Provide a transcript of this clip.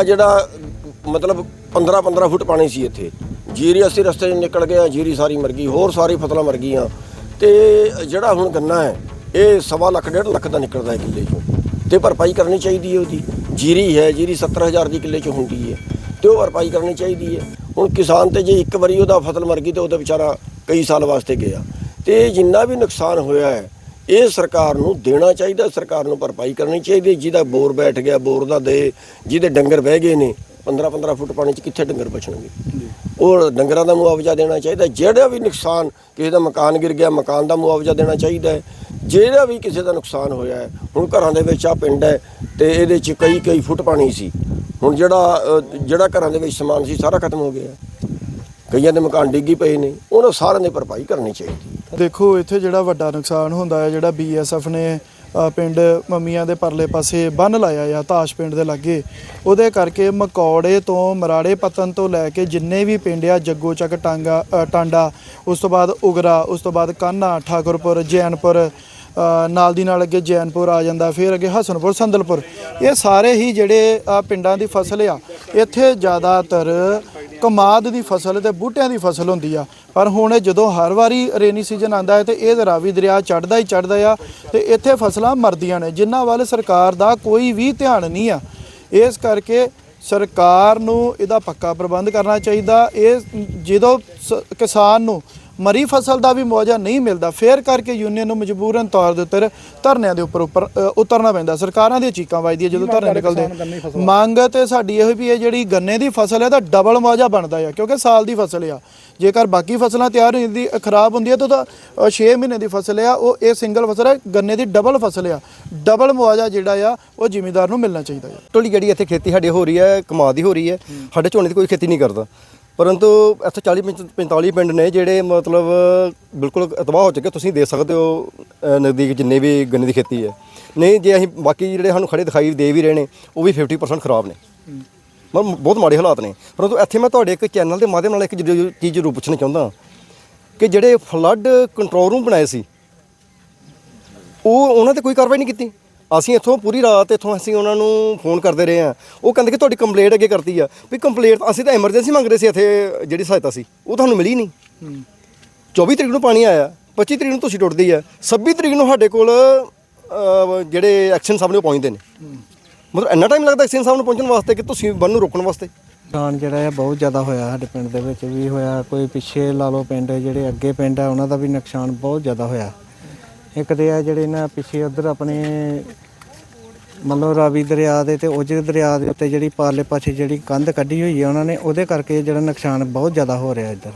ਆ ਜਿਹੜਾ ਮਤਲਬ 15 15 ਫੁੱਟ ਪਾਣੀ ਸੀ ਇੱਥੇ। ਜੀਰੀ ਅਸੀਂ ਰਸਤੇ 'ਚ ਨਿਕਲ ਗਏ ਜੀਰੀ ਸਾਰੀ ਮਰ ਗਈ, ਹੋਰ ਸਾਰੀ ਫਸਲਾਂ ਮਰ ਗਈਆਂ। ਤੇ ਜਿਹੜਾ ਹੁਣ ਗੰਨਾ ਹੈ, ਇਹ ਸਵਾ ਲੱਖ, ਡੇਢ ਲੱਖ ਦਾ ਨਿਕਲਦਾ ਹੈ ਕਿੱਲੇ 'ਚੋਂ। ਤੇ ਭਰਪਾਈ ਕਰਨੀ ਚਾਹੀਦੀ ਹੈ ਉਹਦੀ। ਜੀਰੀ ਹੈ, ਜੀਰੀ 70000 ਦੀ ਕਿੱਲੇ 'ਚ ਹੁੰਦੀ ਹੈ। ਤੇ ਉਹ ਭਰਪਾਈ ਕਰਨੀ ਚਾਹੀਦੀ ਹੈ। ਹੁਣ ਕਿਸਾਨ ਤੇ ਜੇ ਇੱਕ ਵਾਰੀ ਉਹਦਾ ਫਸਲ ਮਰ ਗਈ ਤੇ ਉਹਦਾ ਵਿਚਾਰਾ ਕਈ ਸਾਲ ਵਾਸਤੇ ਗਿਆ। ਤੇ ਜਿੰਨਾ ਵੀ ਨੁਕਸਾਨ ਹੋਇਆ ਹੈ ਇਹ ਸਰਕਾਰ ਨੂੰ ਦੇਣਾ ਚਾਹੀਦਾ ਸਰਕਾਰ ਨੂੰ ਭਰਪਾਈ ਕਰਨੀ ਚਾਹੀਦੀ। ਜਿਹਦਾ ਬੋਰ ਬੈਠ ਗਿਆ ਬੋਰ ਦਾ ਦੇ ਜਿਹਦੇ ਡੰਗਰ ਬਹਿ ਗਏ ਨੇ 15 15 ਫੁੱਟ ਪਾਣੀ 'ਚ ਕਿੱਥੇ ਡੰਗਰ ਬਚਣਗੇ? ਉਹ ਡੰਗਰਾਂ ਦਾ ਮੁਆਵਜ਼ਾ ਦੇਣਾ ਚਾਹੀਦਾ। ਜਿਹੜਾ ਵੀ ਨੁਕਸਾਨ ਕਿਸੇ ਦਾ ਮਕਾਨ ਗਿਰ ਗਿਆ ਮਕਾਨ ਦਾ ਮੁਆਵਜ਼ਾ ਦੇਣਾ ਚਾਹੀਦਾ ਹੈ। ਜਿਹੜਾ ਵੀ ਕਿਸੇ ਦਾ ਨੁਕਸਾਨ ਹੋਇਆ ਹੈ ਹੁਣ ਘਰਾਂ ਦੇ ਵਿੱਚ ਆ ਪਿੰਡ ਹੈ ਤੇ ਇਹਦੇ 'ਚ ਕਈ ਕਈ ਫੁੱਟ ਪਾਣੀ ਸੀ। ਹੁਣ ਜਿਹੜਾ ਜਿਹੜਾ ਘਰਾਂ ਦੇ ਵਿੱਚ ਸਮਾਨ ਸੀ ਸਾਰਾ ਖਤਮ ਹੋ ਗਿਆ ਕਈਆਂ ਦੇ ਮਕਾਨ ਡਿੱਗੀ ਪਏ ਨੇ। ਉਹਨਾਂ ਸਾਰਿਆਂ ਦੀ ਭਰਪਾਈ ਕਰਨੀ ਚਾਹੀਦੀ ਦੇਖੋ, ਇੱਥੇ ਜਿਹੜਾ ਵੱਡਾ ਨੁਕਸਾਨ ਹੁੰਦਾ ਹੈ, ਜਿਹੜਾ ਬੀਐਸਐਫ ਨੇ ਪਿੰਡ ਮੰਮੀਆਂ ਦੇ ਪਰਲੇ ਪਾਸੇ ਬੰਨ ਲਾਇਆ ਆ, ਤਾਸ਼ ਪਿੰਡ ਦੇ ਲਾਗੇ। ਉਹਦੇ ਕਰਕੇ ਮਕੌੜੇ ਤੋਂ ਮਰਾੜੇ ਪਤਨ ਤੋਂ ਲੈ ਕੇ ਜਿੰਨੇ ਵੀ ਪਿੰਡ ਆ, ਜੱਗੋ ਚੱਕ, ਟਾਂਗਾ ਟਾਂਡਾ, ਉਸ ਤੋਂ ਬਾਅਦ ਉਗਰਾ, ਉਸ ਤੋਂ ਬਾਅਦ ਕਾਨਾ, ਠਾਕੁਰਪੁਰ, ਜੈਨਪੁਰ ਨਾਲ ਦੀ ਨਾਲ ਅੱਗੇ ਜੈਨਪੁਰ ਆ ਜਾਂਦਾ, ਫਿਰ ਅੱਗੇ ਹਸਨਪੁਰ, ਸੰਦਲਪੁਰ। ਇਹ ਸਾਰੇ ਹੀ ਜਿਹੜੇ ਪਿੰਡਾਂ ਦੀ ਫਸਲ ਆ, ਇੱਥੇ ਜ਼ਿਆਦਾਤਰ ਕਮਾਦ ਦੀ ਫਸਲ ਤੇ ਬੂਟਿਆਂ ਦੀ ਫਸਲ ਹੁੰਦੀ ਆ। ਪਰ ਹੁਣ ਜਦੋਂ ਹਰ ਵਾਰੀ ਰੇਨੀ ਸੀਜ਼ਨ ਆਂਦਾ ਹੈ ਤੇ ਇਹ ਰਾਵੀ ਦਰਿਆ ਚੜਦਾ ਹੀ ਚੜਦਾ ਆ ਤੇ ਇੱਥੇ ਫਸਲਾਂ ਮਰਦੀਆਂ ਨੇ, ਜਿਨ੍ਹਾਂ ਵੱਲ ਸਰਕਾਰ ਦਾ ਕੋਈ ਵੀ ਧਿਆਨ ਨਹੀਂ ਆ। ਇਸ ਕਰਕੇ ਸਰਕਾਰ ਨੂੰ ਇਹਦਾ ਪੱਕਾ ਪ੍ਰਬੰਧ ਕਰਨਾ ਚਾਹੀਦਾ। ਇਹ ਜਦੋਂ ਸ- ਕਿਸਾਨ ਨੂੰ ਮਰੀ ਫਸਲ ਦਾ ਵੀ ਮੁਆਵਜ਼ਾ ਨਹੀਂ ਮਿਲਦਾ ਫੇਰ ਕਰਕੇ ਯੂਨੀਅਨ ਨੂੰ ਮਜਬੂਰਨ ਤੌਰ ਦੇ ਉੱਤੇ ਧਰਨਿਆਂ ਦੇ ਉੱਪਰ ਉੱਪਰ ਉਤਰਨਾ ਪੈਂਦਾ। ਸਰਕਾਰਾਂ ਦੀਆਂ ਚੀਕਾਂ ਵੱਜਦੀਆਂ ਜਦੋਂ ਧਰਨੇ ਨਿਕਲਦੇ। ਮੰਗ ਤੇ ਸਾਡੀ ਇਹੋ ਵੀ ਇਹ ਜਿਹੜੀ ਗੰਨੇ ਦੀ ਫਸਲ ਹੈ ਤਾਂ ਡਬਲ ਮੁਆਵਜ਼ਾ ਬਣਦਾ ਆ ਕਿਉਂਕਿ ਸਾਲ ਦੀ ਫਸਲ ਆ। ਜੇਕਰ ਬਾਕੀ ਫਸਲਾਂ ਤਿਆਰ ਹੁੰਦੀ ਖਰਾਬ ਹੁੰਦੀ ਹੈ ਤਾਂ ਉਹਦਾ 6 ਮਹੀਨੇ ਦੀ ਫਸਲ ਆ ਉਹ ਇਹ ਸਿੰਗਲ ਫਸਲ ਹੈ ਗੰਨੇ ਦੀ ਡਬਲ ਫਸਲ ਆ। ਡਬਲ ਮੁਆਵਜ਼ਾ ਜਿਹੜਾ ਆ ਉਹ ਜ਼ਿਮੀਂਦਾਰ ਨੂੰ ਮਿਲਣਾ ਚਾਹੀਦਾ ਆ। ਟੋਲੀ ਜਿਹੜੀ ਇੱਥੇ ਖੇਤੀ ਸਾਡੇ ਹੋ ਰਹੀ ਹੈ ਕਮਾਦ ਦੀ ਹੋ ਰਹੀ ਹੈ। ਸਾਡੇ ਝੋਨੇ ਦੀ ਕੋਈ ਖੇਤੀ ਨਹੀਂ ਕਰਦਾ। ਪਰੰਤੂ ਇੱਥੇ 40 ਪੰਜ- 45 ਪਿੰਡ ਨੇ ਜਿਹੜੇ ਮਤਲਬ ਬਿਲਕੁਲ ਤਬਾਹ ਹੋ ਚੁੱਕੇ ਤੁਸੀਂ ਦੇਖ ਸਕਦੇ ਹੋ ਨਜ਼ਦੀਕ ਜਿੰਨੇ ਵੀ ਗੰਨੇ ਦੀ ਖੇਤੀ ਹੈ। ਨਹੀਂ, ਜੇ ਅਸੀਂ ਬਾਕੀ ਜਿਹੜੇ ਸਾਨੂੰ ਖੜੇ ਦਿਖਾਈ ਦੇ ਵੀ ਰਹੇ ਨੇ, ਉਹ ਵੀ 50% ਖਰਾਬ ਨੇ। ਮਤਲਬ ਬਹੁਤ ਮਾੜੇ ਹਾਲਾਤ ਨੇ। ਪਰੰਤੂ ਇੱਥੇ ਮੈਂ ਤੁਹਾਡੇ ਇੱਕ ਚੈਨਲ ਦੇ ਮਾਧਿਅਮ ਨਾਲ ਇੱਕ ਜ਼ਰੂਰ- ਚੀਜ਼ ਜ਼ਰੂਰ ਪੁੱਛਣਾ ਚਾਹੁੰਦਾ ਕਿ ਜਿਹੜੇ ਫਲੱਡ ਕੰਟਰੋਲ ਰੂਮ ਬਣਾਏ ਸੀ, ਉਹ, ਉਹਨਾਂ ਤੇ ਕੋਈ ਕਾਰਵਾਈ ਨਹੀਂ ਕੀਤੀ? ਅਸੀਂ ਇੱਥੋਂ ਪੂਰੀ ਰਾਤ ਇੱਥੋਂ ਅਸੀਂ ਉਹਨਾਂ ਨੂੰ ਫੋਨ ਕਰਦੇ ਰਹੇ ਆ ਉਹ ਕਹਿੰਦੇ ਕਿ ਤੁਹਾਡੀ ਕੰਪਲੇਂਟ ਅੱਗੇ ਕਰਤੀ ਆ। ਵੀ ਕੰਪਲੇਂਟ ਅਸੀਂ ਤਾਂ ਐਮਰਜੈਂਸੀ ਮੰਗ ਰਹੇ ਸੀ ਇੱਥੇ ਜਿਹੜੀ ਸਹਾਇਤਾ ਸੀ। ਉਹ ਤੁਹਾਨੂੰ ਮਿਲੀ ਨਹੀਂ। 24 ਤਰੀਕ ਨੂੰ ਪਾਣੀ ਆਇਆ। 25 ਤਰੀਕ ਨੂੰ ਤੁਸੀਂ ਟੁੱਟਦੀ ਆ। 26 ਤਰੀਕ ਨੂੰ ਸਾਡੇ ਕੋਲ ਜਿਹੜੇ ਐਕਸ਼ਨ ਸਾਹਿਬ ਨੇ ਪਹੁੰਚਦੇ ਨੇ। ਮਤਲਬ ਇੰਨਾ ਟਾਈਮ ਲੱਗਦਾ ਐਕਸ਼ਨ ਸਾਹਿਬ ਨੂੰ ਪਹੁੰਚਣ ਵਾਸਤੇ ਕਿ ਤੁਸੀਂ ਬੰਨ ਨੂੰ ਰੋਕਣ ਵਾਸਤੇ? ਨੁਕਸਾਨ ਜਿਹੜਾ ਹੈ ਬਹੁਤ ਜ਼ਿਆਦਾ ਹੋਇਆ ਸਾਡੇ ਪਿੰਡ ਦੇ ਵਿੱਚ ਵੀ ਹੋਇਆ। ਕੋਈ ਪਿੱਛੇ ਲਾ ਲਓ ਪਿੰਡ ਜਿਹੜੇ ਅੱਗੇ ਪਿੰਡ ਆ ਉਹਨਾਂ ਦਾ ਵੀ ਨੁਕਸਾਨ ਬਹੁਤ ਜ਼ਿਆਦਾ ਹੋਇਆ। ਇੱਕ ਤੇ ਆ ਜਿਹੜੇ ਨਾ ਪਿੱਛੇ ਉਧਰ ਆਪਣੇ ਮਤਲਬ ਰਾਵੀ ਦਰਿਆ ਦੇ ਤੇ ਉਜਰ ਦਰਿਆ ਦੇ ਉੱਤੇ ਜਿਹੜੀ ਪਾਰਲੇ ਪਾਸੇ ਜਿਹੜੀ ਕੰਧ ਕੱਢੀ ਹੋਈ ਹੈ ਉਹਨਾਂ ਨੇ, ਉਹਦੇ ਕਰਕੇ ਜਿਹੜਾ ਨੁਕਸਾਨ ਬਹੁਤ ਜ਼ਿਆਦਾ ਹੋ ਰਿਹਾ ਇੱਧਰ।